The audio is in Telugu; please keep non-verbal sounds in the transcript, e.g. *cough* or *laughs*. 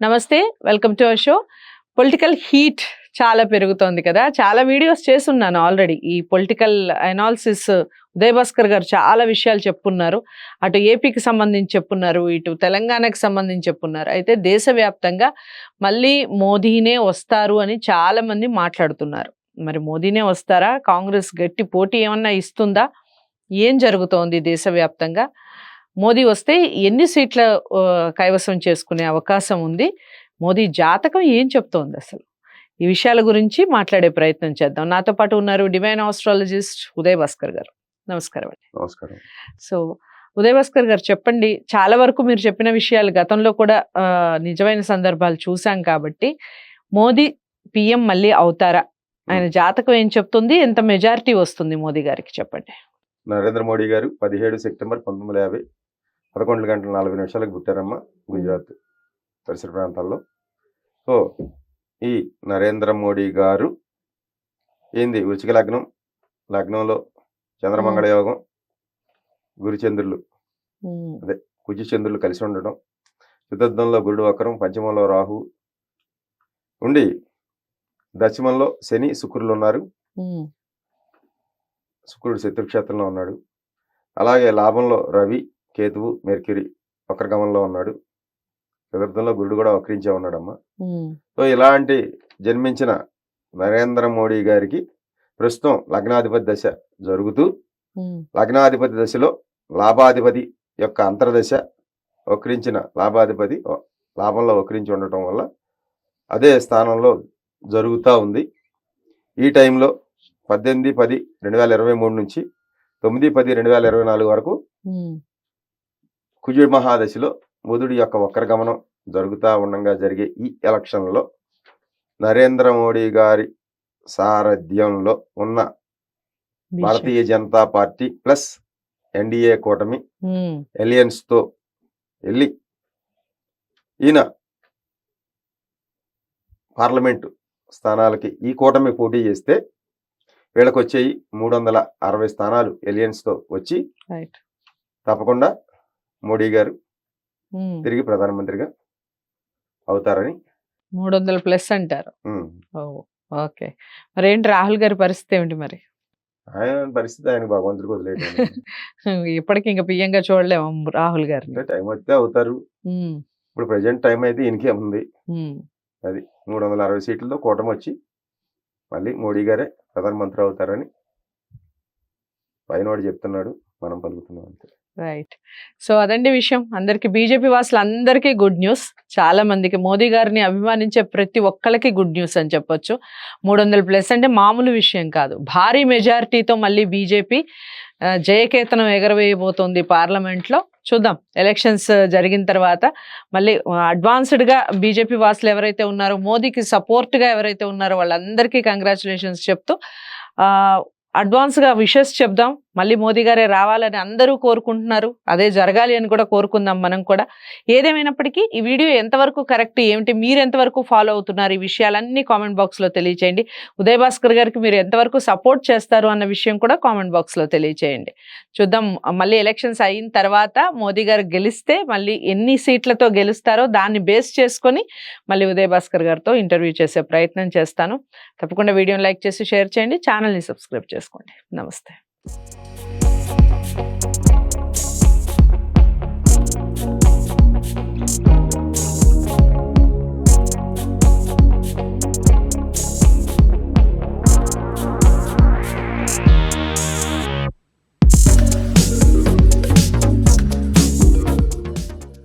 Namaste welcome to our show. Political heat చాలా పెరుగుతోంది కదా. చాలా వీడియోస్ చేస్తున్నాను ఆల్రెడీ. ఈ పొలిటికల్ అనాలిసిస్ ఉదయ్ భాస్కర్ గారు చాలా విషయాలు చెప్పున్నారు. అటు ఏపీకి సంబంధించి చెప్పున్నారు ఇటు తెలంగాణకి సంబంధించి చెప్పున్నారు. అయితే దేశవ్యాప్తంగా మళ్ళీ మోదీనే వస్తారు అని చాలా మంది మాట్లాడుతున్నారు. మరి మోదీనే వస్తారా? కాంగ్రెస్ గట్టి పోటీ ఏమన్నా ఇస్తుందా? ఏం జరుగుతోంది దేశవ్యాప్తంగా? మోదీ వస్తే ఎన్ని సీట్ల కైవసం చేసుకునే అవకాశం ఉంది? మోదీ జాతకం ఏం చెప్తోంది అసలు? ఈ విషయాల గురించి మాట్లాడే ప్రయత్నం చేద్దాం. నాతో పాటు ఉన్నారు డివైన్ ఆస్ట్రాలజిస్ట్ ఉదయ్ భాస్కర్ గారు. నమస్కారం అండి. నమస్కారం. సో ఉదయ్ భాస్కర్ గారు చెప్పండి. చాలా వరకు మీరు చెప్పిన విషయాలు గతంలో కూడా నిజమైన సందర్భాలు చూసాం కాబట్టి మోదీ పిఎం మళ్ళీ అవుతారా? ఆయన జాతకం ఏం చెప్తుంది? ఎంత మెజారిటీ వస్తుంది మోదీ గారికి చెప్పండి. నరేంద్ర మోడీ గారు పదిహేడు సెప్టెంబర్ పంతొమ్మిది వందల యాభై పదకొండు గంటల నలభై నిమిషాలకు పుట్టారమ్మ గుజరాత్ పరిసర ప్రాంతాల్లో. సో ఈ నరేంద్ర మోడీ గారు ఏంది? వృచిక లగ్నం లగ్నంలో చంద్రమంగళ యోగం గురుచంద్రులు ఉమ్, కుజి చంద్రులు కలిసి ఉండడం చతుర్థంలో గురుడు వక్రం పంచమంలో రాహు ఉండి దశమంలో శని శుక్రులు ఉన్నారు. శుక్రుడు శత్రుక్షేత్రంలో ఉన్నాడు. అలాగే లాభంలో రవి కేతువు మెర్క్యూరి వక్రగమంలో ఉన్నాడు. చతుర్థంలో గురుడు కూడా వక్రించే ఉన్నాడమ్మా. సో ఇలాంటి జన్మించిన నరేంద్ర మోడీ గారికి ప్రస్తుతం లగ్నాధిపతి దశ జరుగుతూ లగ్నాధిపతి దశలో లాభాధిపతి యొక్క అంతర్దశ వక్రించిన లాభాధిపతి లాభంలో వక్రించి ఉండటం వల్ల అదే స్థానంలో జరుగుతూ ఉంది. ఈ టైంలో పద్దెనిమిది పది రెండు వేల ఇరవై మూడు నుంచి తొమ్మిది పది రెండు వేల ఇరవై నాలుగు వరకు కుజుడు మహాదశలో బుధుడి యొక్క వక్రగమనం జరుగుతూ ఉండగా జరిగే ఈ ఎలక్షన్లో నరేంద్ర మోడీ గారి సారథ్యంలో ఉన్న. Bharatiya Janata party plus NDA కూటమి తో వెళ్ళి ఈయన పార్లమెంటు స్థానాలకి ఈ కూటమి పోటీ చేస్తే వీళ్ళకి వచ్చేయి మూడు వందల అరవై స్థానాలు alliance తో వచ్చి తప్పకుండా మోడీ గారు తిరిగి ప్రధానమంత్రిగా అవుతారని మూడు వందల ప్లస్ అంటారు. ఓకే. మరి ఏంటి రాహుల్ గారి పరిస్థితి ఏమిటి మరి? ఆయన పరిస్థితి ఆయన భగవంతుడికి వదిలేయటం. *laughs* ఇప్పటికి ఇంకా పియ్యంగా చూడలేము రాహుల్ గారిని. అంటే టైం వస్తే అవుతారు. ఇప్పుడు ప్రజెంట్ టైం అయితే ఈయనకే ఉంది. అది మూడు వందల అరవై సీట్లతో కూటమి వచ్చి మళ్ళీ మోడీ గారే ప్రధానమంత్రి అవుతారని పైనవాడు చెప్తున్నాడు మనం పలుకుతున్నాం అంతే. రైట్ సో అదండి విషయం. అందరికి బీజేపీ వాసులందరికీ గుడ్ న్యూస్ చాలా మందికి మోదీ గారిని అభిమానించే ప్రతి ఒక్కరికి గుడ్ న్యూస్ అని చెప్పొచ్చు. మూడు వందల ప్లస్ అంటే మామూలు విషయం కాదు. భారీ మెజారిటీతో మళ్ళీ బీజేపీ జయకేతనం ఎగరవేయబోతోంది పార్లమెంట్లో. చూద్దాం. ఎలక్షన్స్ జరిగిన తర్వాత మళ్ళీ అడ్వాన్స్డ్గా బీజేపీ వాసులు ఎవరైతే ఉన్నారో మోదీకి సపోర్ట్గా ఎవరైతే ఉన్నారో వాళ్ళందరికీ కంగ్రాచులేషన్స్ చెప్తూ ఆ, అడ్వాన్స్గా విషెస్ చెప్దాం. మళ్ళీ మోదీ గారే రావాలని అందరూ కోరుకుంటున్నారు. అదే జరగాలి అని కూడా కోరుకుందాం మనం కూడా. ఏదేమైనప్పటికీ ఈ వీడియో ఎంతవరకు కరెక్ట్ ఏమిటి మీరు ఎంతవరకు ఫాలో అవుతున్నారు ఈ విషయాలన్నీ కామెంట్ బాక్స్లో తెలియచేయండి. ఉదయ్ భాస్కర్ గారికి మీరు ఎంతవరకు సపోర్ట్ చేస్తారు అన్న విషయం కూడా కామెంట్ బాక్స్లో తెలియచేయండి. చూద్దాం మళ్ళీ ఎలక్షన్స్ అయిన తర్వాత మోదీ గారు గెలిస్తే మళ్ళీ ఎన్ని సీట్లతో గెలుస్తారో దాన్ని బేస్ చేసుకొని మళ్ళీ ఉదయ్ భాస్కర్ గారితో ఇంటర్వ్యూ చేసే ప్రయత్నం చేస్తాను. తప్పకుండా వీడియోని లైక్ చేసి షేర్ చేయండి ఛానల్ని సబ్స్క్రైబ్ చేసుకోండి. నమస్తే. Thank you